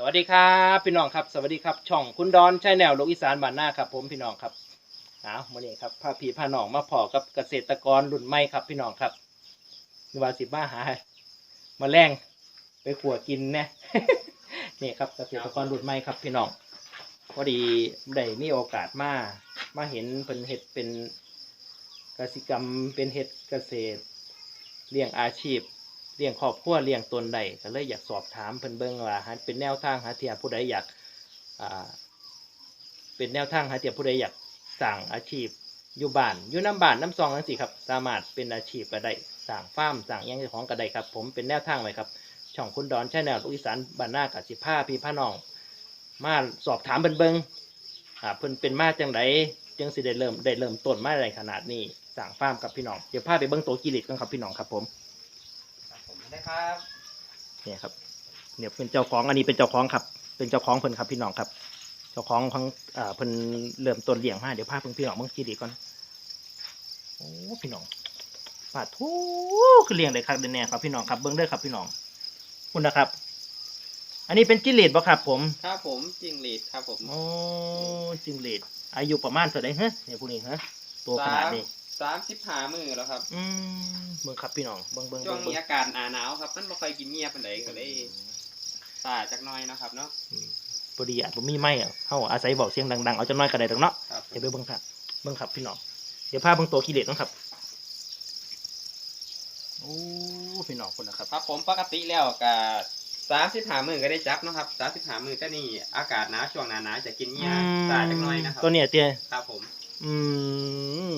สวัสดีครับพี่น้องครับ สวัสดีครับ ช่องคุณดอนชาแนลลูกอีสานบ้านหน้าครับ ผมพี่น้องครับเอามื่อนี้ครับพาพี่พาน้องมาพอกับเกษตรกรรุ่นใหม่ครับ พี่น้องครับนวาสิบ้าหามาแรงไปขัวกินน่นี่ครับเกษตรกรรุ่นใหม่ครับ พี่น้องพอดีได้มีโอกาสมามาเห็นเป็นเห็ดเป็นกสิกรรมเป็นเห็ดเกษตรเลี้ยงอาชีพ เลี้ยงครอบครัวเลี้ยงตนใดก็เลยอยากสอบถามเพิ่นเบิ่งว่าเป็นแนวทางหาเทียผู้ใดอยากเป็นแนวทางหาเทียผู้ใดอยากสั่งอาชีพอยู่บ้านอยู่น้ำบ้านน้ำซองนั่นสิครับสามารถเป็นอาชีพก็ได้สั่งฟาร์มสั่งยังเจ้าของก็ได้ครับ ผมเป็นแนวทางไว้ครับช่องคุณดอนชาแนลลูกอีสานบ้านนากับสิผ้าพี่พ่อน้อง มาสอบถามเพิ่นเบิ่งอ่าเพิ่นเป็นมาจังไดจึงสิได้เริ่มได้เริ่มต้นมาอะได้ขนาดนี้สั่งฟาร์มกับพี่น้องเดี๋ยวพาไปเบิ่งตัวกิริตกันครับพี่น้องครับผม ครับผมได้ครับเนี่ยครับเนี่ยเป็นเจ้าของอันนี้เป็นเจ้าของครับ เป็นเจ้าของเพิ่นครับพี่น้องครับ เจ้าของของอ่าเพิ่นเริ่มต้นเลี้ยงมาเดี๋ยวพาเพิ่นพี่น้องเบิ่งกีดีก่อนโอ้พี่น้องปาดทูคือเลี้ยงได้ครับเดนแน่ครับพี่น้องครับเบิ่งเด้อครับพี่น้องคุณนะครับ อันนี้เป็นจิเลดบ่ครับ ผมครับผมจิงหรีดครับผมโอ้จิงเลดอายุประมาณเท่าไหร่ฮะเนี่ยพวกนี้ฮะตัวขนาดนี้ สามสิบห้ามือแล้วครับอืมเบิ่งครับพี่น้องเบิ่งเบิ่งช่วเบิ่งงเบิ่นี้งอากาศหนาหนาวครับมันไม่ค่อยกินเงียบปานใดก็เลยตาจักหน้อยนะครับเนาะอืมพอดีอาจบ่มีไม้อะเฮาอาศัยเว้าเสียงดังๆเอาจังน้อยก็ได้ดอกเนาะครับเดี๋ยวไปเบิ่งครับเบิ่งครับพี่น้องเดี๋ยวพาเบิ่งตัวกิเลสนะครับโอ้พี่น้องคนนะครับ ครับผมปกติแล้วก็สามสิบห้ามือก็ได้จับเนาะครับสามสิบห้ามือก็นี่อากาศหนาวช่วงหนาหนาวจะกินเงียบตาจักหน้อยนะครับตัวเนี้ยเตี้ยครับผม อื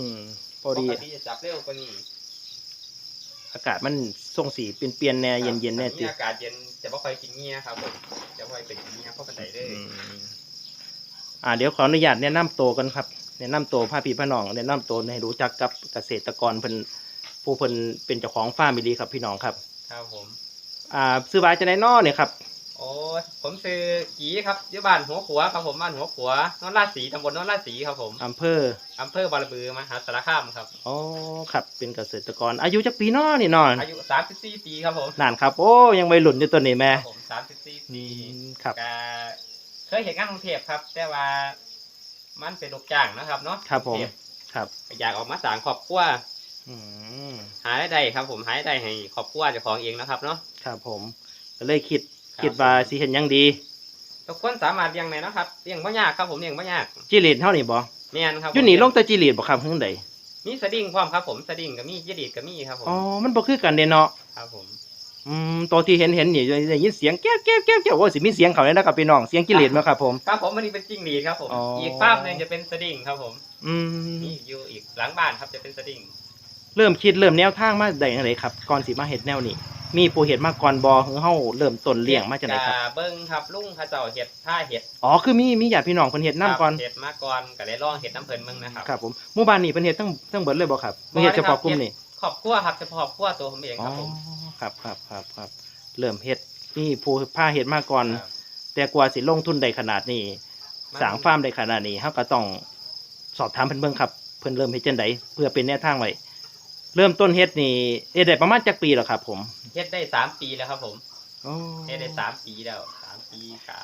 ม พอดี ปกติจะจับเร็วกว่านี้อากาศมันส่งสีเปลี่ยนเปลี่ยนๆแน่เย็นเย็นๆแน่ถ้าติมีอากาศเย็นจะไม่ค่อยกินเงียบครับผมจะไม่ค่อยเป็นกินเงียบเพราะปานใดเลยอืมอ่าเดี๋ยวขออนุญาตแนะนำตัวกันครับ แนะนำตัวพาพี่พาน้อง แนะนำตัวให้รู้จักกับเกษตรกรเพิ่นผู้เพิ่นเป็นเจ้าของฟาร์มอีหลีครับพี่น้องครับ ครับผม อ่าซื้อไว้จะได้นอเนี่ยครับ โอ้ยผมซื้อกีครับอยู่บ้านหัวขัวครับผมบ้านหัวขัวนนราศีตำบลนนราศีครับผมอำเภออำเภอบารบือมหาสารคามครับ อ๋อครับเป็นเกษตรกร อายุจักปีนอนี่นอนอายุ34ปีครับผมนานครับ โอ้ยังวัยรุ่นอยู่ตัวนี้แม่ครับผม34ปีครับก็เคยเห็นงานกรุงเทพครับ แต่ว่ามันเป็นลูกจ้างนะครับเนาะครับผมกงเทพครับอยากออกมาสร้างครอบครัวอืมหารายได้ครับผมหารายได้ให้ครอบครัวเจ้าของเองนะครับเนาะครับผมก็เลยคิด ครับคิดว่าสิเห็นหยังดี ทุกคนสามารถเลี้ยงได้เนาะครับเลี้ยงบ่ยากครับผมเลี้ยงบ่ยากจิเลดเท่านี้บ่แม่นครับผมอยู่นี่ลงแต่จิเลดบ่ครับเพิ่งใดมีสดิ้งพร้อมครับผมสดิ้งก็มียีดีดก็มีครับผมอ๋อมันบ่คือกันเด้เนาะครับผมอืมตัวที่เห็นเห็นนี่ได้ยินเสียงแก้วแก้วแก้วแก้วโอ้สิมีเสียงเขาเลยนะครับพี่น้องเสียงจิเลดมั้ครับผมครับผมอันนี้เป็นจิ้งหรีดครับผมอ๋ออีอีกภาพหนึ่งจะเป็นสดิ้งครับผม อืมนี่อยู่อีกหลังบ้านครับจะเป็นสดิ้ง เริ่มคิดเริ่มแนวทางมาได้จังไดครับก่อนสิมาเฮ็ดแนวนี้ มีผู้เฮ็ดมาก่อนบ่คือเฮาเริ่มต้นเลี้ยงมาจังไดครับกะเบิ้งครับลุงเขาเจ้าเห็ดผ้าเห็ดอ๋อคือมีมีญาติพี่น้องเพิ่นเฮ็ดนํก่อนครับเห็ดมาก่อนก็เลยลองเห็ดน้ำเพลินมึงนะครับครับผมหมู่บ้านนี้เพิ่นเฮ็ดทั้งทั้งเบิดเลยบ่ครับเพิ่นเฮ็ดเฉพาะกลุ่มนี่ขอบครัวครับเฉพาะครอบครัวตัวผมเองอ๋คอรับผมครับครับครับครับเริ่มเฮ็ดนี่ผู้ผ้าเฮ็ดมาก่อน ครับ แต่กว่าสิลงทุนได้ขนาดนี้มันสร้างฟาร์มได้ขนาดนี้เฮาก็ต้องสอบถามเพิ่นเบิ่งครับ เพิ่นเริ่มเฮ็ดจังไดเพื่อเป็นแนวทางไว้ เริ่มต้นเฮ็ดนี่เฮ็ดได้ประมาณจักปีแล้วครับ ผมเฮ็ดได้สามปีแล้วครับ ผมอ๋อเฮ็ดได้สามปีแล้วสามปีกะ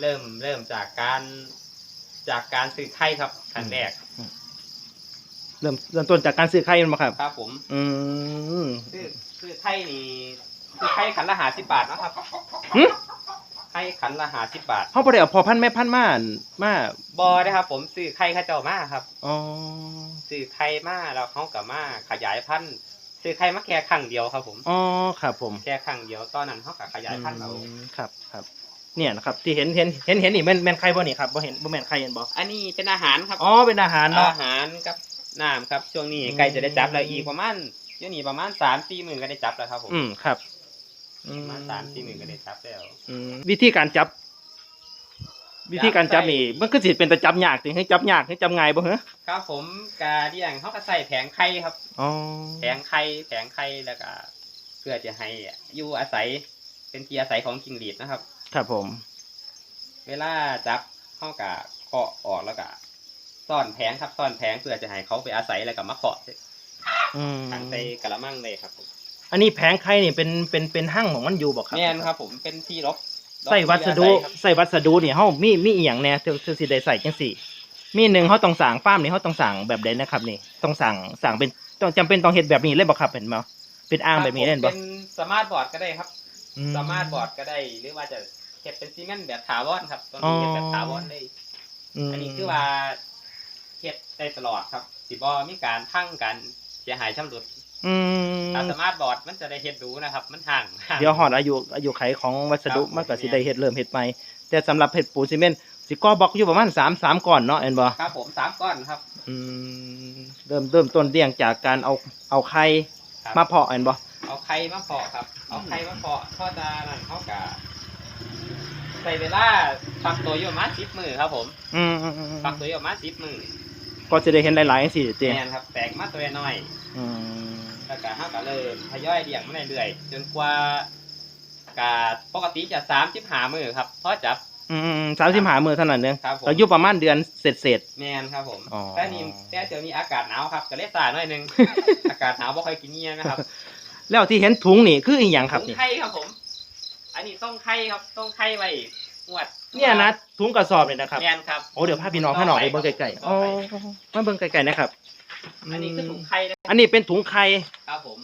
เริ่มเริ่มจากการจากการซื้อไข่ครับขั้นแรกเริ่มเริ่มต้นจากการซื้อไข่แม่นบ่ครับครับ ผม อืมซื้อซื้อไข่นี่ซื้อไข่ขันละหาสิบบาทเนาะครับหึ ไข่ขันละหาสิบบาทเฮาบ่ได้เอาพอพันธุ์แม่พันธุ์มาอั่นมาบอได้ครับผมซื้อไข่เข้าเจ้ามาครับอ๋อซื้อไข่มาแล้วเขากับมาขยายพันธุ์ซื้อไข่มาแค่ครั้งเดียวครับ ผมอ๋อครับผมแค่ครั้งเดียวตอนนั้นเขากับขยายพันธุ์เอาอืมครับครับ เนี่ยนะครับที่เห็นเห็นเห็นเห็นนี่แม่นแม่นไข่บ่นี่ครับบ่เห็นบ่แม่นไข่เห็นบ่อันนี้เป็นอาหารครับอ๋อเป็นอาหารเนาะ อาหารกับน้ำครับช่วงนี้อืม ใกล้จะได้จับแล้วอีกประมาณเดี๋ยวนี้ประมาณสามสี่หมื่นก็ได้จับแล้วครับผม อืมครับประ มาณสามสี่หมื่นก็ได้จับแล้วอืมวิธีการจับ วิธีการจับนี่มันก็สิเป็นแต่จับยากติให้จับยากให้จับง่ายบ่เหรอครับผมกาเดียงเขาก็ใส่แผงไข่ครับอ๋อแผงไข่แผงไข่แล้วก็เพื่อจะให้อยู่อาศัยเป็นที่อาศัยของจิงหรีดนะครับ ครับผม เวลาจับเขากะเคาะออกแล้วก็ซ่อนแผงครับซ่อนแผงเพื่อจะให้เขาไปอาศัยแล้วก็มาเคาะอืมขังใส่กระมังเลยครับผม อันนี้แผงไข่นี่เป็นเป็นเป็นหั่งของมันอยู่บ่ครับแม่นครับผมเป็นที่ลบใส่วัสดุครับใส่วัสดุนี่เฮามีมีอีหยังแหน่ที่ที่สิได้ใส่จังซี่ มีหนึ่งเฮาต้องสั่งฟาร์มนี่เฮาต้องสั่งแบบใดนะครับนี่ต้องสั่งสั่งเป็นต้องจำเป็นต้องเฮ็ดแบบนี้เลยบ่ครับเห็นบ่เป็นอ่างแบบนี้เล่นบ่เป็นสมาร์ทบอร์ดก็ได้ครับ อื สมาร์ทบอร์ดก็ได้ หรือว่าจะเฮ็ดเป็นซีเมนต์แบบถาวรครับตอนนี้เฮ็ดแบบถาวรได้ มอันนี้คือว่าเฮ็ดได้ตลอดครับสิบ่มีการพังกันเสียหายชำรุด อืมถ้าสมาร์ทบอร์ดมันจะได้เฮ็ดดูนะครับ มันห่างเดี๋ยวฮอดอายุอายุไขของวัสดุครับ มันก็สิได้เฮ็ดเริ่มเฮ็ดใหม่แต่สำหรับเฮ็ดปูนซีเมนต์สิก่อบล็อกอยู่ประมาณ3 3ก่อนเนาะเห็นบ่ครับผมสามก้อนครับ อืมเริ่มเริ่มต้นเรียงจากการเอาเอาไข่ครับ มาเพาะเห็นบ่ เอาไข่มาเพาะครับ เอาไข่มาเพาะพอจะนั่นเขากะใส่เวลาฟักตัวอยู่ประมาณสิบมือครับผม อืมอืมอืมฟักตัวอยู่ประมาณสิบมือ ก็จะได้เห็นหลายๆจังซี่เต้แมนครับแตกมาตัวน้อยอืมแล้วก็เขาก็เริ่มทยอยเลี้ยงมาเรื่อยๆจนกว่ากาปกติจะสามสิบหามือครับพอจับอืมสามสิบหามือเท่านั้นเองครับผมอายุประมาณเดือนเสร็จเสร็จแมนครับผมอ๋อแต่นี่แต่เดี๋ยวนี้อากาศหนาวครับก็เลยสาหน่อยหนึงอากาศหนาวบ่ค่อยกินเงี้ยนะครับๆแล้วที่เห็นถุงนี่คืออีหยังครับต้นี่งไข่ครับผม อันนี้ต้องไข่ครับต้องไข่ไว้งวด เนี่ยนะถุงกระสอบนี่นะครับ แมนครับ โอ้เดี๋ยวพาพี่น้องพาน้องไปเบิ่งไกลๆต่อ๋อไปมาเบิ่งไกลๆนะครับอันนี้คือถุงไข่นะอันนี้เป็นถุงไข่ครับผม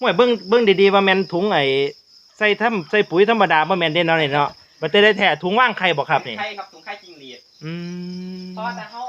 ห่วยเบิ่งเบิ่งดีๆว่าแม่นถุงไอ้ใส่ทำใส่ปุ๋ยธรรมดาบ่แม่นเด้เนาะนี่เนาะบ่ได้ได้แท้ถุงว่างไข่บ่ครับนี่ถุงไข่ครับถุงไข่จิงหรีดอืมเพราะถ้าเฮา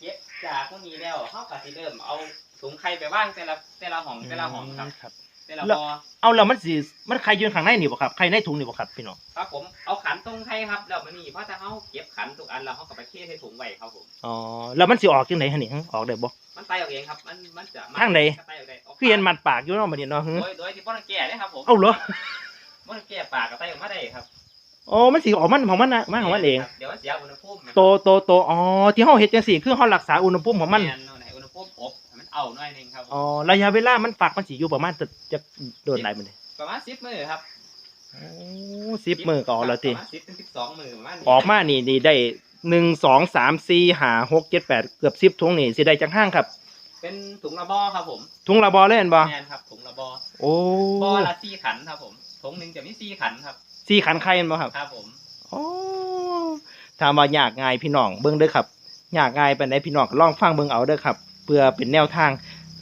เก็บจากพวกนี้แล้วเฮาก็สิเริ่มเอาถุงไข่ไปว่างแต่ละแต่ละห้องแต่ละห้องครับครับ แต่ละแล้วบ่อเอาแล้วมันสิมันไข่อยู่ข้างในนี่บ่ครับไข่ในถุงนี่บ่ครับพี่น้องครับผมเอาขันตรงไข่ครับแล้วมันนี่เพราะถ้าเฮาเก็บขันทุกอันแล้วเฮาก็ไปเทใส่ถุงไว้ครับผม อ๋อแล้วมันสิออกจังได๋หั่นนี่ฮะออกได้บ่ มันไตออกเองครับ มันมันจะทางไหนก็ไตออกได้คือเห็นมัดปากอยู่เนาะบัดนี้เนาะหึโดยโดยที่บ่ต้องแก้เด้ครับผมเอ้าเหรอบ่ต้องแก้ปากก็ไตออกมาได้ครับอ๋อมันสิออกมันของมันนะมันของมันเอง ครับเดี๋ยวมันเสียอุณหภูมิโตโตโตอ๋อที่เฮาเฮ็ดจังซี่คือเฮารักษาอุณหภูมิของมันแเอาไหนอุณหภูมิอบให้มัน เอาหน่อยหนึงครับผมอ๋อระยะเวลามันฝักมันสิอยู่ประมาณจะจะโดนไหนมันนี่ประมาณ10มื้อครับโอ้สิบมือก็ออกแล้วติประมาณ10ถึง12มื้อประมาณนี้ออกมานี่นี่ได้หนึ่งสองสามสี่ห้าหกเจ็ดแปดเกือบสิบถุงนี่สิได้จากห้างครับเป็นถุงละบอครับผมถุงละบอเล่นบ่แมนครับถุงละบอโอ้บอละสี่ขันครับผมถุงหนึ่งจะมีสี่ขันครับสี่ขันไข่แม่นบ่ครับ ครับผมโอ้ถามว่ายากง่ายพี่น้องเบิ่งเด้อครับ ยากง่ายปานใดพี่น้องก็ลองฟังเบิ่งเอาเด้อครับ เพื่อเป็นแนวทาง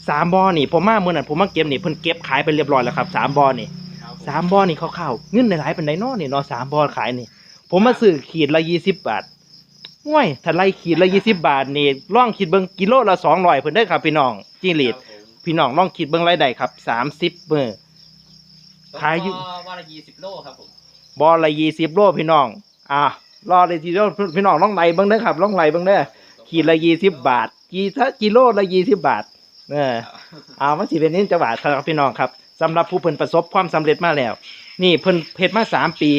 สามบอนี่ผมมาเมื่อนั้นผมมาเก็บนี่เพิ่นเก็บขายไปเรียบร้อยแล้วครับสามบอนี่ครับผมสามบอนี่คร่าวๆเงินหลายๆปานใดเนาะนี่เนาะสามบอขายนี่ ผมมาซื้อขีดละยี่สิบบาทห่วยถ้าไล่ขีดละยี่สิบบาทนี่ลองคิดเบิ่งกิโลละสองร้อยเพิ่นเด้อครับพี่น้องจิ้งหรีดครับผมพี่น้องลองคิดเบิ่งรายได้ครับสามสิบมื้อขายอยู่บอว่าละยี่สิบโลครับผมบอละยี่สิบโลพี่น้อง อะรอเลยทีเดียวพี่น้องลองไล่เบิ่งเด้อครับลองไล่เบิ่งเด้อขีดละยี่สิบบาท กี่ถ้ากิโลละยี่สิบบาทเอออ่ามันสิเป็นนินจาบาทครับพี่น้องครับสำหรับผู้เพิ่นประสบความสำเร็จมาแล้ว นี่เพิ่นเฮ็ดมาสามปี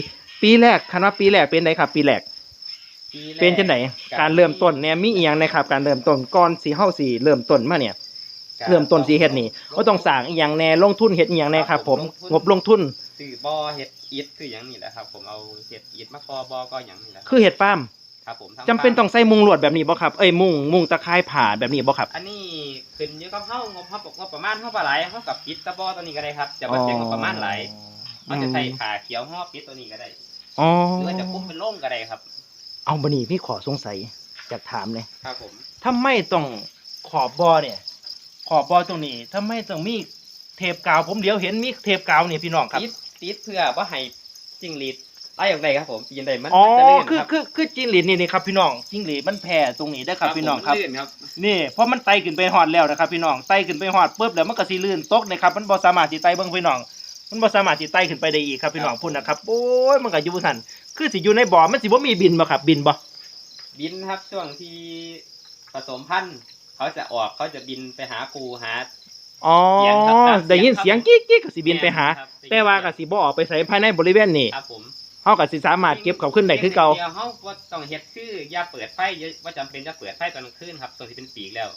ปีแรกคันว่าปีแรกเป็นไงครับ ปีแรกปีแรกเป็นจังไดการเริ่มต้นเนี่ยมีอีหยังนะครับ การเริ่มต้นก่อนสิเฮาสิเริ่มต้นมาเนี่ย เริ่มต้นสิเฮ็ดนี่ก็ต้องสร้างอีหยังแน่ลงทุนเฮ็ดอีหยังแน่ครับผมงบลงทุนซื้อบอเฮ็ดอิฐคืออย่างนี้แหละครับ ผมเอาเฮ็ดอิฐมาคอบอก็อย่างนี้แหละคือเฮ็ดฟาร์ม ครับผมทั้จำเป็นต้องใส่มุงลวดแบบนี้บ่ครับ เอ้ยมุงมุงตะข่ายผ่าแบบนี้บ่ครับ อันนี้ขึ้นอยู่กับเฮางบเฮาบอกงบประมาณเฮาปลาไหลเฮากับปิดตะบอตัวนี้ก็ได้ครับจะบ่เสียงบประมาณหลายมันจะใส่ขาเขียวห่อปิดตัวนี้ก็ได้อ๋อหรือว่าจะคุ้มเป็นโล่งก็ได้ครับ เอาบัดนี้พี่ขอสงสัยอยากถามเลยครับผม ทำไมต้องขอบบอเนี่ย ขอบบอตรงนี้ทำไมต้องมีเทปกาวผมเดี๋ยวเห็นมีเทปกาวเนี่ยพี่น้องครับ ติดติดเพื่อว่าให้จิ้งหรีด ไล่ออกได้ครับผมปีนได้มันอ๋อมันจะลื่นคือรับคือคือจิ้งหรีดนี่นี่ครับพี่น้องจิ้งหรีดมันแผ่ตรงนี้ได้อครับพี่น้องครับมันลื่นครับ นี่เพราะมันไต่ขึ้นไปหอดแล้วนะครับพี่น้องไต่ขึ้นไปหอดปุ๊บแล้วมันก็สีลื่นตกนะครับมันบ่สามารถที่ไต่เบิ่งพี่น้อง มันบ่สามารถที่ไต่ขึ้นไปได้อีกครับพี่น้องพุ่นนะครับโอ้ยมันก็อยู่ทันคือสิอยู่ในบ่อมันสิบ่มีบินบ่ครับบินบ่บินครับช่วงที่ผสมพันธุ์เขาจะออกเขาจะบินไปหาปูหา อ๋อเสียงครับครับ ได้ยินเสีเสียยงงกิ๊กกิ๊กก็สิบินไปหา ครับแต่ว่าก็สิบ่ออกไปใส่ภายในบริเวณนี้ ครับผม เฮาก็สิสามารถเก็บเขาขึ้นได้คือเก่าเดียวเขาว่าต้องเฮ็ดคืออย่าเปิดไฟเยอะว่าจำเป็นจะเปิดไฟตอนกลางคืนครับตอนที่เป็นปีกแล้ว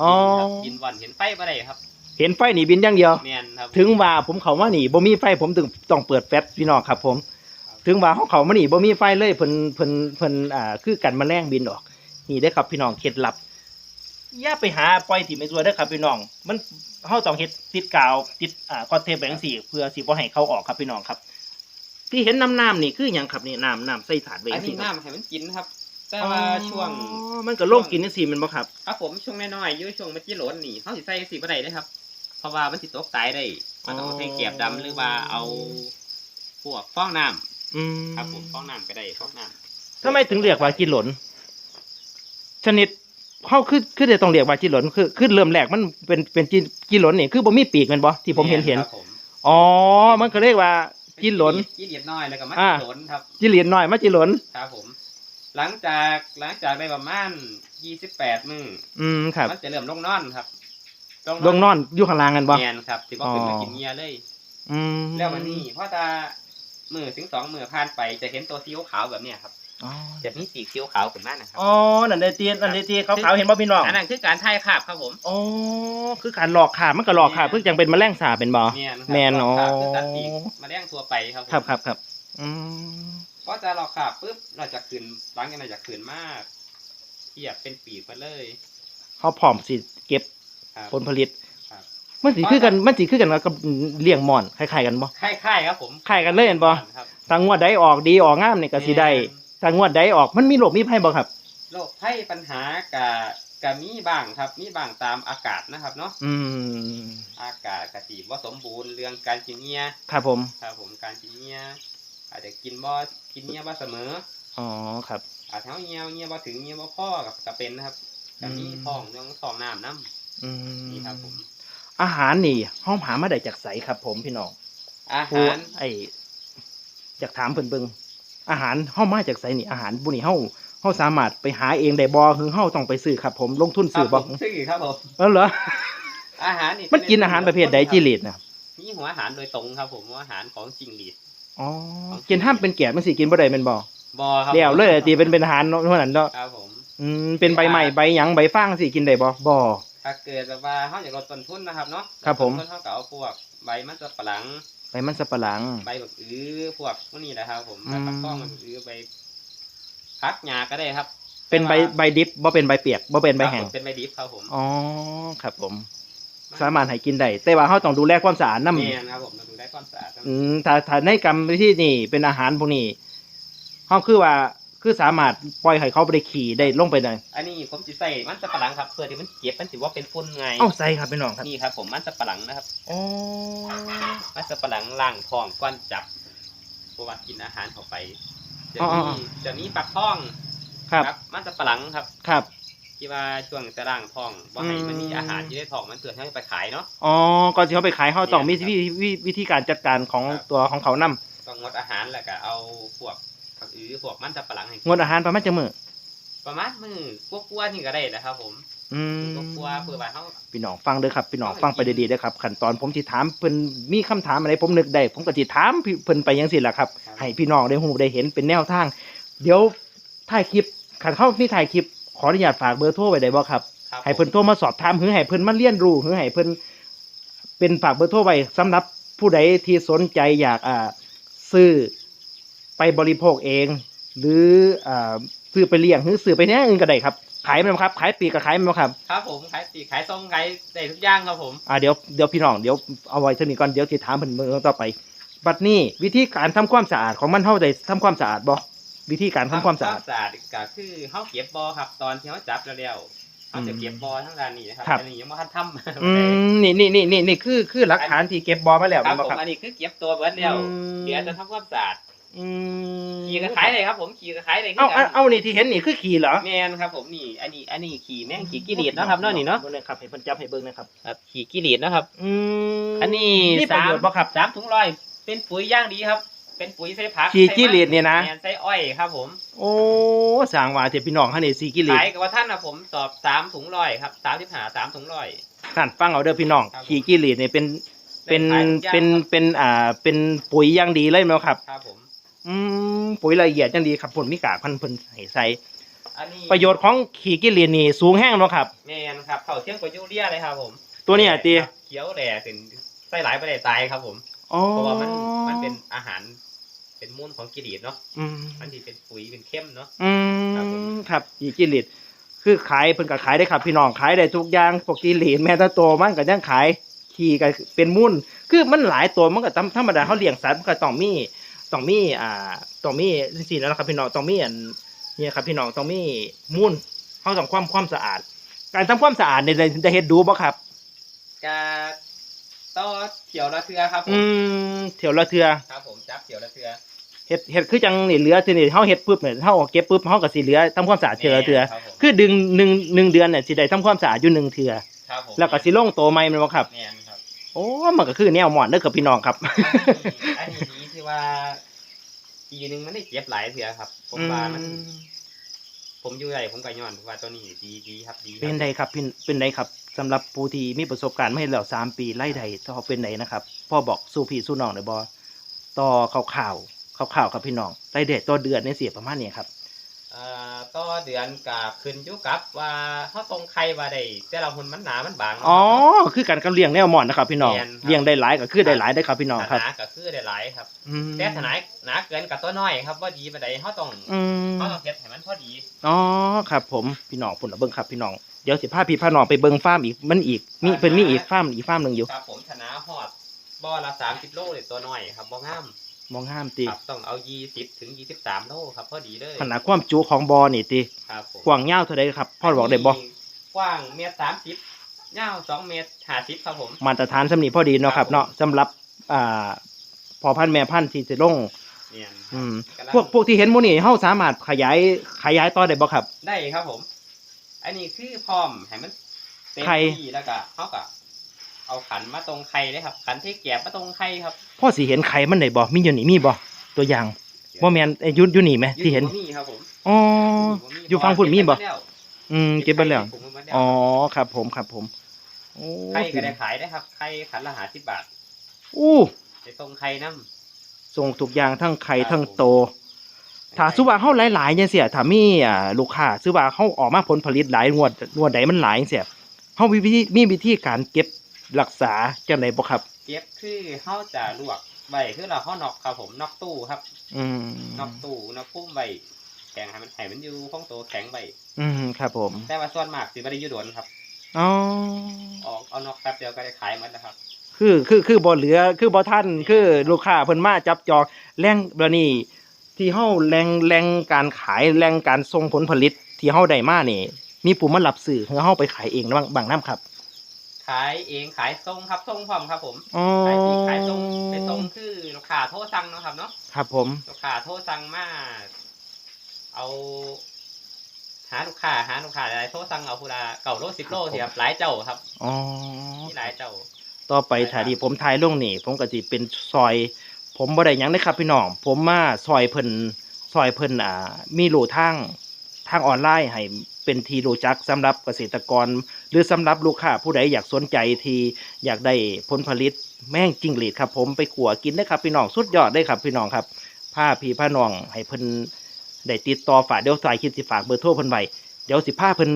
อ๋อครับบินวันเห็นไฟบ่ได้ครับเห็นไฟนี่บินอย่างเดียว แม่นครับถึงว่าผมเข้ามานี่บ่มีไฟผมถึงต้องเปิดแฟลชพี่น้องครับ ผม ถึงว่าเขาเข้ามานี่บ่มีไฟเลยเพิ่นเพิ่นเพิ่นอ่าคือกันแมลงบินออก นี่เด้อครับพี่น้องเคล็ดลับอย่าไปหาปล่อยที่ไม่ตัวเด้อครับพี่น้อง มันเฮาต้องเฮ็ดติดกาวติดอ่าคอนเทปแบบจังซี่เพื่อสิบ่ให้เขาออกครับพี่น้องครับ ที่เห็นน้ำน้ำนี่คืออย่างครับนี่น้ำน้ำใส่ถาดไว้อันสินี้ครับน้ำให้มันกินครับ แต่ว่าช่วงอ๋อมันก็โลกกินนี่สิแมันบ่ครับ ครับผมช่วงน้อยๆอยู่ช่วงเมื่อกี้โหลนนี่เขาสิใส่สีบ่ได้เด้อครับ เพราะว่ามันสิตกตายได้มันต้องเอาใส่แกบดำหรือว่าเอาพวกฟองน้ำอืมครับผมฟองน้ำก็ได้ฟองน้ำทำไมถึงเรียกว่ากินหลน ชนิดเขาคือคือเดี๋ยวต้องเรียกว่ากินหลนคือคือเริ่มแรกมันเป็นเป็นกินกินหลนนี่คือบ่มีปีกแมันบ่ที่ผมเห็นเห็น ครับผม อ๋อ มันก็เรียกว่า กินหลนกินเหยียดน้อยแล้วก็มาอ่ากินหลนครับกินเหรียญน้อยมากินหลนครับผม หลังจากหลังจากได้ประมาณยี่สิบแปดมื้ออืมครับมันจะเริ่มลงนอนครับลงนอนอยู่ข้างล่างกันบ่แมนครับสิบ่ขึ้นมากินเงียเลยอืมแล้ววันนี้พอตามือถึงสองมือผ่านไปจะเห็นตัวสีขาวๆแบบเนี้ยครับ อ๋อจะมีสีเขียวขาวขึ้นมานะครับอ๋อนั่นได้ตีนนั่นได้ตีนขาวๆเห็นบ่พี่น้องอันนั้นคือการถ่ายภาพครับผมอ๋อคือการหลอกขาบมันก็หลอกขาบเพิ่งจังเป็นแมลงสาบเป็นบ่แมนครับแมนอ๋อครับคือตัดปีกมาแดงตัวไปครับผมครับครับครับอืมพอจะเราขาบปุ๊บเราจะขึ้นหลังจากนั้นจะขึ้นมากเทียบเป็นปีกไปเลยเขาพร้อมสิเก็บครับผลผลิตครับมันสิคือกันมันสิคือกันกับเลี้ยงหมอนคล้ายๆกันบ่คล้ายๆครับผมคล้ายกันเลยเห็นบ่ครับถ้างวดใดออกดีออกงามนี่ก็สิได้ ถ้างวดใดออกมันมีโรคมีภัยบ่ครับ โรคไข้ปัญหากะกะมีบ้างครับ มีบ้างตามอากาศนะครับเนาะอืมอากาศกะสีว่าสมบูรณ์เรื่องการกินเนียครับผมครับผมการกินเนียอาจจะกินบ่กินเนียบ่เสมออ๋อครับ อาจจะเงียวเงียบ่ถึงเงียบ่พอกับกะเป็นนะครับกะมีอืมท้องเรื่องท้องน้ำน้อืมำนี่ครับผม อาหารนี่ห้องหามาได้จากไสครับ ผมพี่น้องอาผู้หารไออยากถามเพิ่นเบิ่ง อาหารเฮามาจากไสนี่อาหารบุนี่เฮาเฮาสามารถไปหาเองได้บ่คือเฮาต้องไปซื้อครับ ผมลงทุนครัซื้บอผบ่มซื้อครับผมเออเหรออาหารนี่มันกินอาหารประเภทใดจิเลดน่ะมีหัวอาหารโดยตรงครับ ผมหัวอาหารของจิงหรีดอ๋อกินห้ามเป็นแกะมันสิกินบ่ได้แม่นบ่บอครับแล้วเลยตีเป็นเป็นอาหารเนาะเท่านั้นเนาะครับผมอืมเป็นใบใหม่ใบหยังใบฟางสิกินได้บ่บ่ถ้าเกิดแบบว่าเขาอยากลดต้นทุนนะครับเนาะครับผมลดต้นทุนเขาก็เอาพวกใบมันจะปะหลัง ใบมันสับปะหลัง ใบแบบอื้อพวกพวกนี้นะครับ ผมอืใบมปักต้องมันอื้อใบพักหญ้าก็ได้ครับเป็นใบใบดิบบ่เป็นใบเปียกบ่เป็นใบแห้งครับผมเป็นใบดิบครับผมอ๋อครับผม สามารถให้กินได้แต่ว่าเฮาต้องดูแลความสะอาดนำเมียนครับผมเราดูได้ความสะอาดครับอืมถ้าถ้าในกรรมวิธีนี่เป็นอาหารพวกนี้เขาคือว่า คือสามารถปล่อยให้เขาไปได้ขี่ได้ลงไปได้อันนี้ผมจะใส่มันจะปะหลังครับเพื่อที่มันเก็บมันถือว่าเป็นฝุ่นไงเอ้าใส่ครับพี่น้องครับนี่ครับ ผมมันจะปะหลังนะครับอ๋อมันจะปะหลังล่างท้องก้อนจับเพราะว่ากินอาหารเข้าไปจะมีจะมีปักท้องครับ มันจะปะหลังครับครับที่ว่าช่วงจะร่างท้องว่าให้มันมีอืมอาหารที่ได้ท้องมันเกิดให้ไปขายเนาะอ๋อก่อนที่เขาไปขายเขาต้องมีเนี่ยวิธีวิวิธีการจัดการของครับตัวของเขานำต้องงดอาหารแล้วก็เอาพวก ผักอื้อพวกมันจะปะหลังให้งดอาหารประมาณจะมื้อประมาณมือกลัวๆนี่ก็ได้นะครับ ผมอืม กลัวๆเพื่อว่าเขาพี่น้องฟังเด้อครับพี่น้องเอาให้ฟังไปดีๆเด้อครับขั้นตอนผมสิถามเพิ่นมีคำถามอะไรผมนึกได้ผมก็สิถามพี่เพิ่นไปจังซี่ล่ะครับ ให้พี่น้องได้ฮู้ได้เห็นเป็นแนวทาง เดี๋ยวถ่ายคลิปคันเข้ามีถ่ายคลิปขออนุญาตฝากเบอร์โทรไว้ได้บ่ครับครับให้เพิ่นโทรมาสอบถามหรือให้เพิ่นมาเรียนรู้หรือให้เพิ่นเป็นฝากเบอร์โทรไว้สำหรับผู้ใดที่สนใจอยากอ่าซื้อ ไปบริโภคเอง หรืออ่าซื้อไปเลี้ยงหรือซื้อไปแนวอื่นก็ได้ครับ ขายมันบ่ครับ ขายปลีกก็ขายมันบ่ครับครับผมขายปีกขายส่งขายได้ทุกอย่างครับผมอ่าเดี๋ยวเดี๋ยวพี่น้องเดี๋ยวเอาไว้เท่านี้ก่อนเดี๋ยวสิถามเพิ่นเมื่อต่อไป บัดนี้วิธีการทำความสะอาดของมันเฮาได้ทำความสะอาดบ่วิธีการทำความสะอาดสะอาดก็คือเขาเก็บบอครับ ตอนที่เขาจับแล้วๆเขาจะเก็บบอทั้งด้านนี้นะครับครับอันนี้ยังไม่ทันทำอืมนี่นี่นี่นี่นี่คือคือหลักฐานที่เก็บบอมาแล้วครับแม่นผบ่มครับอันนี้คือเก็บตัวเบิดแล้วอืมเดี๋ยวจะทำความสะอาด อืมขี่ก็ขายเลยครับผมขี่ก็ขายเลยเอาเอาเอานี่ที่เห็นนี่คือขี่เหรอแมนครับผมนี่อันนี้อันนี้ขี่แม่งขี่กิเลสเนาะครับเนาะนี่เนาะบิ่งครับให้เพิ่นจับให้เบิ่งนะครับ ครับขี่กิเลสนะครับ อืมอันนี้นี่ประสามโยชน์บ่ครับ สามถุงร้อยเป็นปุ๋ยย่างดีครับ เป็นปุ๋ยใส่ผักขี่ใส่กิเลสเนี่ยนะ แมนใส่อ้อยครับผมโอ้สร้างว่าเจ็บพี่น้องเฮานี่สีกิเลสขายกับว่าท่านนะผมสอบสามถุงร้อยครับสามสิบหาสามถุงร้อย ท่านฟังเอาเด้อพี่น้องครับ ขี่กิเลสเนี่ยเป็นเป็นได้ขายทุกอย่างเป็นเป็นอ่าเป็นปุ๋ยอย่างดีเลยแม่นบ่ครับ ครับผม อืมปุ๋ยละเอียดจังดีครับผลมีกากพันเพิ่นให้ใส่อันนี้ประโยชน์ของขี่กิเลนนี่สูงแห้งเนาะครับ แมนครับเท่าเทียมกับยูเรียเลยครับผมตัวเนี้ตีครับเขียวแหล่ถึงไส้หลายไปได้ตายครับผมอ๋อเพราะว่ามันมันเป็นอาหาร เป็นมูลของกิเลสเนาะอืมมันที่เป็นปุ๋ยเป็นเข้มเนาะอืครับผมมครับขี่กิเลนคือขายเพิ่นก็ขายได้ครับพี่น้องขายได้ทุกอย่างพวกกิเลนแม้แต่ตัวมันก็ยังขายขี่ก็เป็นมุ่นคือมันหลายตัวมันก็ธรรมธรรมดาเขาเลี้ยงสัตว์มันก็ต้องมี ต้องมีอ่าต้องมีสิแล้วนะครับพี่น้องต้องมีอันเนี่ยครับพี่น้องต้องมีมูลเขาต้องความความสะอาด การทำความสะอาดเนี่ยได้ได้เฮ็ดดูบ่ครับกาต่อเที่ยวละเทือครับผอืมมเที่ยวละเทื่อครับผมจับเที่ยวละเทือเฮ็ดเฮ็ดคือจังนี่เหลือทีนี่เฮาเฮ็ดปุ๊บเนี่ยเฮาเก็บปุ๊บเฮาก็สิเหลือทำความสะอาดเทื่อละเทื่อครับผมคือดึงหนึ่งหนึ่งเดือนเนี่ยสิได้ทำความสะอาดอยู่หนึ่งเทื่อครับผมแล้วก็สิลงโตใหม่แม่นบ่ครับ แม่นครับ โอ้มันก็คือแนวหมอนเด้อครับพี่น้องครับ อันนี้ดีที่ว่าปีหนึงมันได้เก็บหลายเทือครับ ผมว่ามัน ผมอยู่ไหนผมก็ย้อนว่าตัวนี้ดีดีครับดีครับเป็นไดครับเป็นเป็นไดครับสำหรับผู้ที่มีประสบการณ์มาให้แล้วสามปีไล่ใดต่อเป็นไดนะครับพ่อบอกสู้พี่สู้น้องได้บ่ต่อข่าวข่าวข่าวๆครับพี่น้องไล่เด็ดต่อเดือนในเสียประมาณนี้ครับเอ่อ ต่อเดือนกับขึ้นอยู่กับว่าเขาตรงใครว่าได้แต่ละหุ่นมันหนามันบางเนาะอ๋อคือการกำเลี้ยงแนวหมอนนะครับพี่น้องเรียนครับเลี้ยงได้หลายก็คือได้หลายได้ครับพี่น้องครับหนาก็คือได้หลายครับอืมแต่ถ้าหนาหนาเกินกับตัวน้อยครับว่าดีปานใดเขาต้องอืมเขาต้องเฮ็ดให้มันพอดีอ๋อครับ ผมพี่น้องพุ่นละเบิ่งครับพี่น้องเดี๋ยวสิพาพี่พาน้องไปเบิ่งฟาร์มอีกมันอีกมีเพิ่นมีอีกฟาร์มอีกฟาร์มหนึงอยู่ครับผมชนะฮอดบ่อละ30โลเลยตัวน้อยครับบ่งาม มองห้ามติครับต้องเอา20ถึง23โลครับพอดีเลยขนาดความจุของบ่อนี่ติครับผมกว้างยาวเท่าใดครับ พ่อบอกได้บ่กว้างเมตรสามสิบยาวสองเมตรห้าสิบครับผม มาตรฐานสำนีพอดีเนาะครับเนาะสำหรับอ่าพอพันธุ์แม่พันธุ์ที่จะลงเนี่ยอืมกำลังพวกพวกที่เห็นหมูนี่เฮาสามารถขยายขยายต่อได้บ่ครับ ได้ครับผม อันนี้คือพร้อมให้มันเต็มไข่ที่แล้วก็เขาก็ เอาขันมาตรงไข่เลยครับ ขันที่แกบมาตรงไข่ครับพ่อสิเห็นไข่มันได้บ่มีอยู่นี่มีบ่ตัวอย่างบ่แม่นไอ้ยุอยู่นี่ไหมที่เห็นอยู่บ่มีครับผมอ๋อบ่อยู่ฝั่งพุ่นมีบ่เก็แล้วอืมเก็บไปแล้วผมเก็บไว้แล้วอ๋อครับ ผมครับ ผมโอ้ไข่ก็ได้ขายได้ครับไข่ขันละหาสิบบาทอู้ไปตรงไข่น้ำส่งทุกอย่างทั้งไข่ครับทั้งโตถ้าสุว่าเฮาหลายๆจังซี่ถ้ามีอ่าลูกค้าซื้อว่าเฮาออกมาผลผลิตหลายงวดงวดใดมันหลายจังซี่เฮามีวิธีมีวิธีการเก็บ รักษาจังไดบ่ครับ เก็บคือเขาจะลวกไว้คือเราเขานอกครับผมนอกตู้ครับอืมนอกตู้นอกพุ่มไว้แข็งให้มันให้มันอยู่ข้องโตแข็งไว้อืมครับผมแต่ว่าส่วนมากสิบ่ได้อยู่โดนครับอ๋อออกเอานอกแป๊บเดียวก็ได้ขายหมดแล้วครับ คือคือคือบ่เหลือคือบ่ทันคือลูกค้าเพิ่นมาจับจองแรงบนี้ที่เฮาแรงแรงการขายแรงการส่งผลผลิตที่เฮาได้มานี่ มีผู้มารับซื้อคือเฮาไปขายเองบางบางน้ำครับ ขายเองขายส่งครับส่งพร้อมครับผมอ๋อขายปีกขายส่งไปส่งคือลูกค้าโทรสั่งเนาะครับเนาะครับผม ลูกค้าโทรสั่งมาเอาหาลูกค้าหาลูกค้าอะไรโทรสั่งเอาพูดาเก่าโลสิบโลเสียครับหลายเจ้าครับอ๋อมีหลายเจ้า ต่อไปถ้าที่ผมทายลงนี่ ผมก็สิเป็นซอย ผมบ่ได้หยังนะครับพี่น้องผมมาซอยเพิ่นซอยเพิ่นอ่า มีโลทางทางออนไลน์ให้ เป็นทีรู้จักสำหรับเกษตรกร หรือสำหรับลูกค้าผู้ใดอยากสนใจที่อยากได้ผลผลิตแม่งจิ้งหรีดครับ ผมไปขัวกินได้ครับพี่น้องสุดยอดได้ครับพี่น้องครับผ้าพี่ผ้าน้องให้เพิ่นได้ติดต่อฝากเดี๋ยวสายคิดสิฝากเบอร์โทรเพิ่นไว้เดี๋ยวสิพาเพิ่น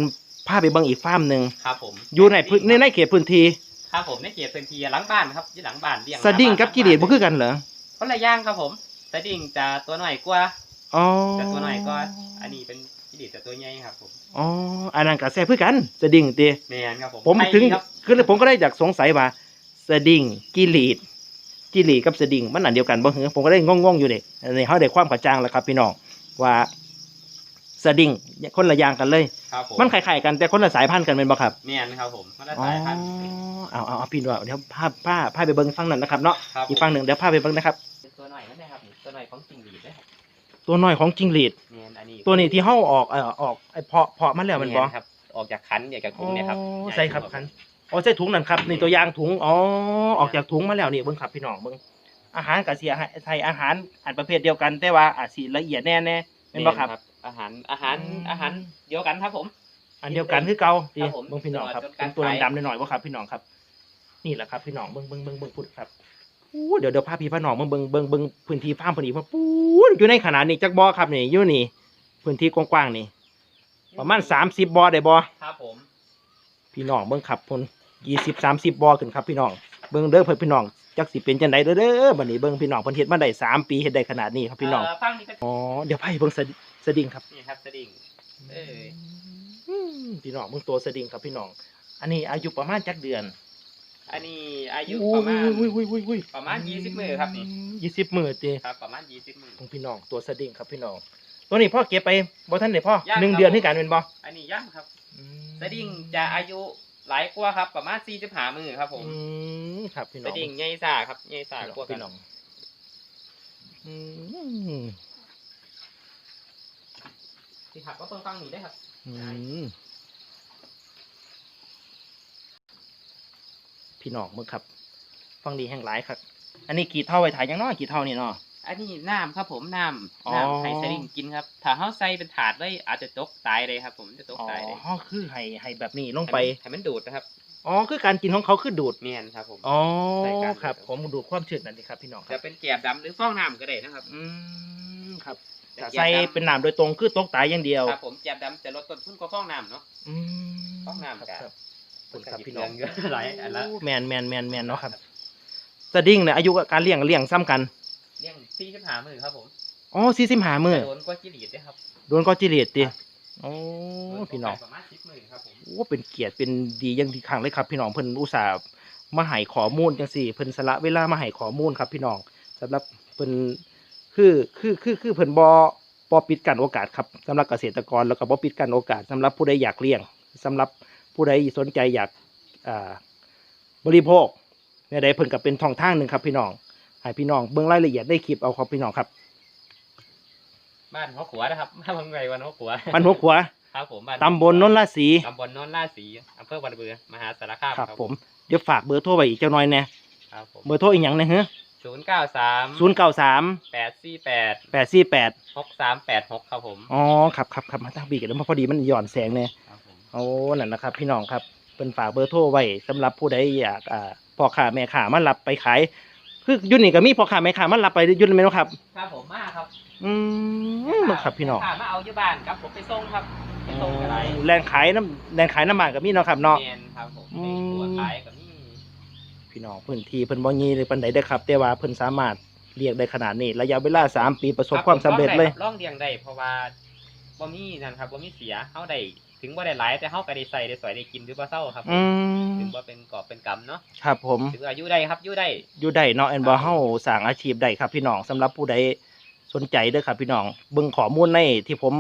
พาไปเบิ่งอีกฟาร์มหนึ่งครับผมอยู่ในพื้นในในเขตพื้นที่ครับผมในเขตพื้นที่หลังบ้านครับที่หลังบ้านเลี้ยงสดิ้งกับจิ้งหรีดบ่คือกันเหรอคนละอย่างครับผมสดิ้งจะตัวหน่อยกว่าอ๋อแต่ตัวหน่อยก็อันนี้เป็น จิ้งหรีดแต่ตัวใหญ่ครับผมอ๋ออันนั้นก็แซ่บคือกันสดิ้งติแมนครับผมผมไทยถึงดีครับคือผมก็ได้จากสงสัยว่าสดิ้งกิลีดกิลีดกับสดิ้งมันอันเดียวกันบ่เหรอผมก็ได้งงๆอยู่เด็กในเขาได้ความกระจ่างแล้วครับพี่น้องว่าสดิ้งคนละอย่างกันเลย ครับผมมันคล้ายๆกันแต่คนละสายพันธุ์กันเป็นบ่ครับแมนครับผมมันละอ๋อสายพันธุ์เอาเอาเอาพี่น้องเดี๋ยวพาพาพาไปเบิ่งฟังนั้นนะครับเนาะครับผมอีกฟังหนึ่งเดี๋ยวพาไปเบิ่งนะครับเป็นตัวหน่อยนั่นนะครับตัวหน่อยของจิ้งหรีดนะครับตัวน้อยของจิงหรีดแมนอันนี้ ตัวนี้ที่เฮาออกเอ่อออกไอ้เพาะเพาะมันแล้วมันบ่ครับ ออกจากขันอยากจากถุงเนี่ยครับอ๋อญ่ใส่ครับคันอ๋อใส่ถุงนั่นครับนี่ตัวอย่างถุงอ๋อออกจากถุงมาแล้วนี่เบิ่งครับพี่น้องเบิ่งอาหารกับเสียใส่อาหารอันประเภทเดียวกัน แต่ว่าอาจสิละเอียดแน่แน่เป็นบ่ครับ อาหารอาหารอืมอาหารเดียวกันครับผม อันเดียวกันคือเก่าดีครับผมเบิ่งพี่น้องครับจนกาเป็รนตัวขายดำๆหน่อยๆบ่ครับ พี่น้องครับ นี่แหละครับ พี่น้องเบิ่งเบิ่งเบิ่งเบิ่งพุดครับอู้เดี๋ยวเดี๋ยวพาพี่พาน้องมาเบิ่งเบิ่งเบิ่งพื้นที่ฟาร์มพอดีว่าปู๊ดอยู่ในขนาดนี้จักบ่อครับนี่อยู่นี่ พื้นที่กว้างๆนี่ ประมาณ30บ่อได้บ่ครับผม พี่น้องเบิ่งครับพุ่นยี่สิบสามสิบบ่อขึ้นครับพี่น้องเบิ่งเด้อเพิ่นพี่น้องจักสิเป็นจังไดเด้อเด้อบัดนี้เบิ่งพี่น้องเพิ่นเฮ็ดมาได้สามปีเฮ็ดได้ขนาดนี้ครับพี่น้องเฟังนี่ก็อ๋อเดี๋ยวพาไปเบิ่งสะสะดิ่งครับนี่ครับสดิ้งเอ้ยอืมพี่น้องเบิ่งตัวสะดิ่งครับพี่น้อง อันนี้อายุประมาณจักเดือน อันนี้อายุอุ้ประมาณยอุ้ยอุ้ยอุ้ยอุ้ยประมาณ20มื้อครับนี่ยี่สิบมือตีครับประมาณยี่สิบมื้อของพี่น้องตัวสดิ้งครับพี่น้อง ตัวนี้พ่อเก็บไปบ่ท่านไหนพ่อยังหนึ่งครับ เดือนที่การเป็นบ่อันนี้ย่างครับอืมสดิ้งจะอายุหลายกว่าครับ ประมาณสี่สิบห้ามือครับผมอืมครับพี่น้สองดิ้งใหญ่ซ่าครับใหญ่ซ่าพี่น้องกว่ากัพี่นน้องอืมที่หักก็เพิ่งฟังนี่ได้ครับ อืมพี่น้องมึงครับ ฟังดีแห่งหลายครับ อันนี้กี่เท่าไว้ถ่ายยังน้อยกี่เท่านี่เนาะ อันนี้น้ำครับผมน้อ๋อำน้ำให้สดิ้งกินครับ ถ้าเขาใส่เป็นถาดเลยอาจจะตกตายเลยครับ ผมจะตกอ๋อตายเลยคือให้ให้แบบนี้ลงไป ให้มันดูดนะครับอ๋อคือการกินของเขาคือดูด เมียนครับผม อ๋อใส่กันครับครับผมดูดความชื้นนั่นเองครับพี่น้องคจะรับ เป็นแกบดำหรือฟองน้ำก็ได้นะครับอืมครับแต่ถ้าแกบใส่ดำเป็นน้ำโดยตรงคือตกตายอย่างเดียว ครับผมแกบดำจะลดต้นทุนกว่าฟองน้ำเนาะ อืมฟองน้ำครับกับครับคุณครับพี่น้องเยอะหลายอันละ โแมนแมนแมนแมนเนาะครับสดิ้งเนี่ยอายุการเลี้ยงเลี้ยงซ้ำกันเลี้ยงสี่สิบห้ามือครับผมอ๋อสี่สิบห้ามือโดนกว่ากิริดด้วยครับโดนก็จิเลตดิครับโอ้โดนพี่น้องประมาณสิบมือครับผมโอ้เป็นเกียรติเป็นดีอยังดีครั้งเลยครับ พี่น้องเพิ่นอุตส่าห์มาให้ข้อมูลจังสี่เพิ่นสละเวลามาให้ข้อมูลครับ พี่น้องสำหรับเพิ่นคือคือคือคือเพิ่นบ่บ่ปิดกั้นโอกาสครับสำหรับเกษตรกรแล้วก็บ่ปิดกั้นโอกาสสำหรับผู้ใดอยากเลี้ยงสำหรับผู้ใดสนใจอยากอ่าบริโภคเนี่ยใดเพิ่นก็เป็นช่องทางหนึ่งครับพี่น้อง ให้พี่น้องเบิ่งรายละเอียดได้คลิปเอาครับพี่น้องครับ บ้านหัวขัวนะครับบ้านเมืองไงวันหัวขัวบ้านหัวขวาครับผมบ้านตำบลนนทราศีตำบลโนนล่าสีอำเภอวันเบือมหาสารคามครับ ผมเดี๋ยวฝากเบอร์โทรไว้อีกเจ้าน้อยแน่ครับผมเบอร์โทรอีกอย่างหนึงฮะศูนย์เก้าสามศูนย์เก้าสามแปดสี่แปดแปดสี่แปดหกสามแปดหกครับผมอ๋อครับครับครับมาตั้งบีกันแล้วพอดีมันหย่อนแสงเนี่ยครับผมโอ้นั่นนะครับ พี่น้องครับเป็นฝากเบอร์โทรไว้สำหรับผู้ใดอยากอ่าพ่อค้าแม่ค้ามารับไปขาย คืออยุ่นนี่ก็มีพ่อค้าแม่ค้ามารับไปอยุ่นไหมเนาะครับ ครับผมมาครับอืมเนาะครับพี่น้องถามมาเอาอยู่บ้านครับผมไปส่งครับไปส่งอะไรแรงขายน้ำแรงขายน้ำมันก็มีเนาะครับเนาะ เมียนครับผมอืไปม ตัวขายกับนี่พี่น้องพื้นที่เพิ่นบ่ยีเลยปานใดเด้อครับ แต่ว่าเพิ่นสามารถเรียกได้ขนาดนี้ ระยะเวลาสามปีประสบความสำเร็จเลย ร่องเรียงได้เพราะว่าบ่มีนั่นครับบ่มีเสียเฮาได้ ถึงบ่ได้หลายแต่เฮาก็ได้ใส่ได้สวยได้กินหรือบ่เศร้าครับอืมถึงว่าเป็นกอบเป็นกำเนาะครับผมถือว่าอายุได้ครับอายุได้ อยู่ได้เนาะแอนบ่ครับเฮาสร้างอาชีพได้ครับพี่น้องสำหรับผู้ใดสนใจเด้อครับพี่น้องเบิ่งข้อมูลในที่ผม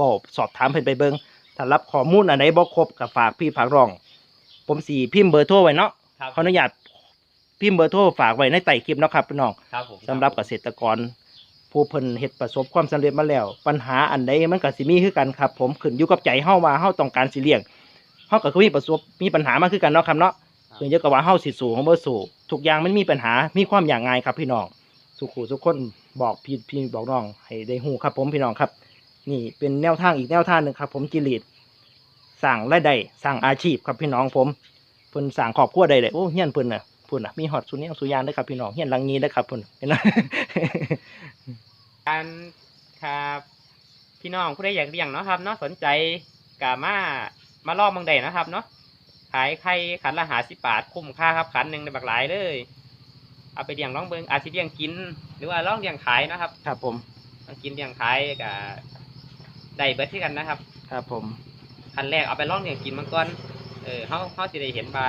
บอกสอบถามเพิ่นไปเบิ่งถ้ารับข้อมูลอันไหนบ่ครบก็ฝากพี่ฝากร้อง ผมสิพิมพ์เบอร์โทรไว้เนาะครับขออนุญาตพิมพ์เบอร์โทรฝากไว้ในใต้คลิปเนาะครับพี่น้องครับผมสำหรับเกษตรกร ผู้เพิ่นเฮ็ดประสบความสำเร็จมาแล้ว ปัญหาอันใดมันก็สิมีคือกันครับ ผมขึ้นอยู่กับใจเฮาว่าเฮาต้องการสิเลี้ยงเฮาก็คือมีประสบมีปัญหามาคือกันเนาะครับเนาะขึ้นอยู่กับว่าเฮาสิสู่ของบ่สู่ทุกอย่างมันมีปัญหามีความอย่างง่ายครับ พี่น้องสุขุทุกคนบอกพี่พี่บอกน้อง ให้ได้ฮู้ครับ ผมพี่น้องครับ นี่เป็นแนวทางอีกแนวทางหนึ่งครับ ผมจิริตสร้างรายได้สร้างอาชีพครับพี่น้องผมเพิ่นสร้างครอบครัวได้เลยโอ้เฮียนเพิ่นน่ะเพิ่นน่ะมีฮอดสุเนียงสุยางเด้อครับพี่น้องเฮียนหลังนี้เด้อครับเพิ่นเห็นไหม การครับพี่น้องผู้ใดอยากเลี้ยงเนาะครับเนาะสนใจกามามาลองเมืองใดนะครับเนาะขายไข่ขันละหาสิบบาทคุ้มค่าครับขันหนึ่งในบักหลายเลยเอาไปเลี้ยงลองเบิงอาจสิเลี้ยงกิน หรือว่าลองเลี้ยงขายนะครับ ครับผมลองกินเลี้ยงขายกับได้เบิดที่กันนะครับ ครับผมขั้นแรกเอาไปลองเลี้ยงกินมันก่อนเออเขาเขาสิได้เห็นว่า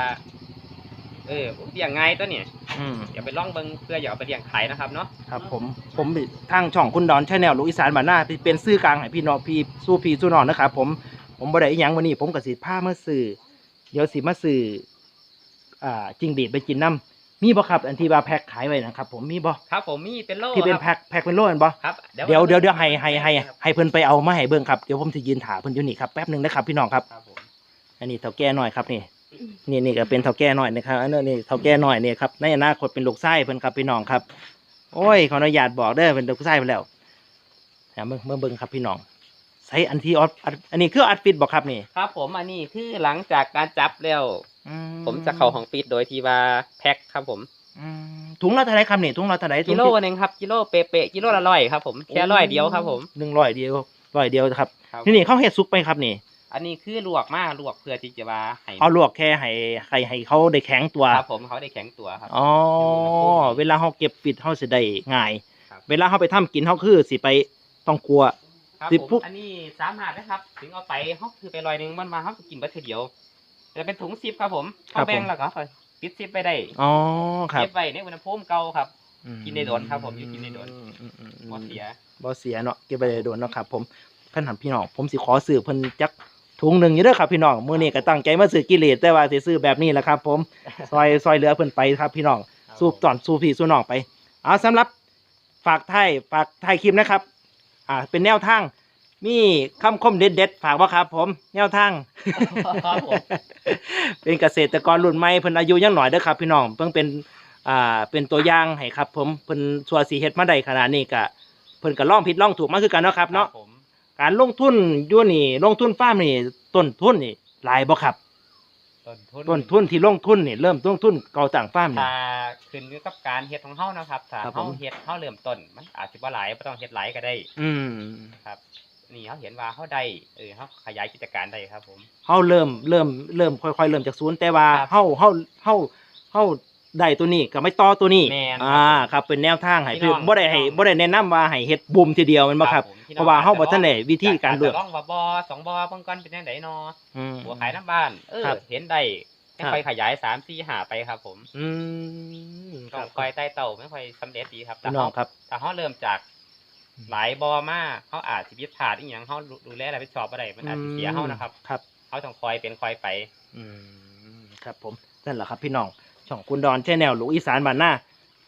เออเลี้ยงง่ายตัวเนี่ยอืมอย่าไปลองเบิงเพื่ออย่าเอาไปเลี้ยงขายนะครับเนาะครับผมผมทางช่องคุณดอนชาแนลลูกอีสานบ้านหน้าเป็นซื่อกลางให้พี่น้องพี่สู้พี่สู้น้องนะครับผมผมบ่ได้อีหยังวันนี้ ผมก็สิพามาซื้อเดี๋ยวสิมาซื้ออ่าจิงดีดไปกินน้ำมีบ่ครับอันที่ว่าแพ็คขายไว้นะครับ ผมมีบ่ครับ ผมมีเป็นโลที่เป็นครับแพ็คแพ็คเป็นโลอันบ่ ครับเดี๋ยวเดี๋ยวเดี๋ยวให้ให้ให้ให้เพิ่นไปเอามาให้เบิ่งครับเดี๋ยวผมสิยืนถาเพิ่นอยู่นี่ครับแป๊บหนึงนะครับพี่น้องครับ ครับผม อันนี้เท่าแก่น้อยครับนี่ นี่นี่ก็เป็นเท่าแก่น้อยนะครับอันนี้นี่เท่าแก่น้อยนี่ครับในอนาคตเป็นลูกไส้เพิ่นครับพี่น้องครับ โอ้ยขออนุญาตบอกเด้อเป็นลูกไส้ไปแล้วนะเมื่อเมื่อเบิ่งครับพี่น้องใช้อันที่ออฟอันอันนี้คืออัดฟิตบอกครับนี่ครับ ผมอันนี้คือหลังจากการจับแล้วอืผมจะเข้าของปิดโดยที่ว่าแพ็คครับผมอืมถุงละเท่าไหรครับนี่ถุงละเท่าไหรกิโลหนึงครับกิโลเป๊ะๆกิโลละร้อยครับผมแค่ร้อยเดียวครับผมหนึ่งร้อยเดียวร้อยเดียวครับครับนี่นี่เขาเฮ็ดซุปไปครับนี่ อันนี้คือลวกมาลวกเพื่อที่จะว่าให้เอาลวกแค่ให้ให้ให้เขาได้แข็งตัวครับผมเขาได้แข็งตัวครับอ๋อเวลาเขาเก็บปิดเขาสิได้ง่ายครับเวลาเขาไปทำกินเขาคือสิไปต้องกลัวครับสิผมพวกอันนี้สามารถนะครับ ถึงเอาไปเขาคือไปลอยหนึงมันมาเขาก็กินเบัตเดียวจะเป็นถุงซิปครับผมเขาแบ่งแล้วก็ปิดซิปไปได้อ๋อครับเก็บไว้ในอุณหภูมิเก่าครับกินได้โดนครับผมอยู่กินได้โดนอืมอืมอืมบ่เสียบ่เสียเนาะเก็บไปได้โดนเนาะครับ ผมขั้นถามพี่น้องผมสิขอซื้อเพิ่นจัก ถุงหนึ่งอยู่เด้อครับพี่น้องมื้อนี้ก็ตั้งใจมาซื้อกิเลสแต่ว่าสิซื้อแบบนี้แหละครับ ผมซอยซอยเหลือเพิ่นไปครับพี่น้องครับสู้ตอนสู้พี่สู้น้องไปเอาสำหรับฝากไทายฝากไทายคลิปนะครับ อ่า เป็นแนวทางมีคำคมเด็ดๆฝากว่าครับ ผม แนวทาง ครับผม เป็นเกษตรกรรุ่นใหม่เพิ่นอายุยังหน่อยเด้อครับ พี่น้องเพิ่งเป็นอ่าเป็นตัวอย่างให้ครับ ผมเพิ่นชัวสีเฮ็ดมาได้ขนาดนี้ก็เพิ่นก็ลองผิดลองถูกมาคือกันเนาะครับเนาะผม การลงทุนอยู่นี่ ลงทุนฟาร์มนี่ต้นทุนนี่หลายบ่ครับ ต้นทุนต้นทุนที่ลงทุนนี่เริ่มต้นทุนเก่าต่างฟาร์มนี่ ถ้าขึ้นอยู่กับการเฮ็ดของเฮานะครับถ้าครับผเฮาม เฮ็ดเฮาเริ่มต้นมันอาจสิบ่หลายบ่ต้องเฮ็ดหลายก็ได้อืมครับ นี่เฮาเห็นว่าเฮาได้เออเฮาขยายกิจการได้ครับผม เฮาเริ่มเริ่มเริ่มค่อยๆ เริ่มจากศูนย์แต่ว่าครับ เฮาเฮาเฮาเฮา ได้ตัวนี้ก็ไม่ต่อตัวนี้แม่นครับอ่าครับเป็นแนวทางให้พี่คือน้องบ่ได้ให้พี่น้อง บ่ได้แนะนำว่าให้เฮ็ดบุมทีเดียวแมันบ่ครับ ผมพี่เพราะว่าเฮาบ่ทันได้วิธีการเลือกจจะลองว่าบ่สองบ่เบิ่งก่อนเป็นจังไดเนาะอืม หัวขายน้ำบ้านเออครับเห็นได้ครัไม่บค่อยขยาย3 4 5ไปครับ ผมอืมคต้รัอบงคอยใต้เต่าไม่ค่อยสำเร็จดีครับแต่พี่น้เฮาองครับ แต่เฮาเริ่มจากหลายบ่มาเฮาอาจสิผิดพลาดอีหยังเฮาดูแลรับผิดชอบบ่ได้มันอาจสิเสียเฮานะครับครับ เฮาต้องคอยเป็นคอยไป อืมครับผมนั่นแหละครับพี่น้อง ช่องคุณดอนแชนแนลลูกอีสานบ้านหน้า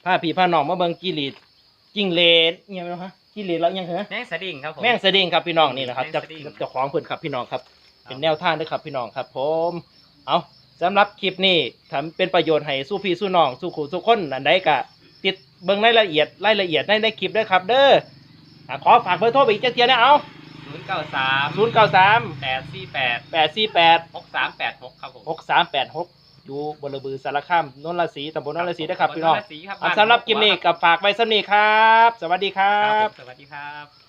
พาพี่พาน้องมาเบิ่งกิริดจิ้งเลดอิหยังไงฮะกิเลดแล้วอิหยังเหรอแมงสดิ้งครับผม แม่งสะดิ่งครับพี่น้องนี่นะครับแม่งเจะสดิ้งเจ้าของเพิ่นครับพี่น้องครับ เป็นแนวทางด้วยครับพี่น้องครับ ผม เอาสำหรับคลิปนี้ทำเป็นประโยชน์ให้สู้พี่สู้น้องสู้ขู่สู้คนอันใดก็ติดเบิ่งรายละเอียดรายละเอียดในในคลิปด้วยครับ เด้ออะขอฝากเบอร์โทรไปอีกเจ้าเทียนะเอาศูนย์เก้าสามศูนย์เก้าสามแปดสี่แปดแปดสี่แปด หกสามแปดหกครับผม หกสามแปดหก อยู่บริบือสารคามนนทราศีตำบลนนทราศีนะครับพี่น้องนนทราศีครับอะสำหรับคลิปนี้กับฝากไว้สำนีครับ สวัสดีคครัรับบ ผมสวัสดีครับ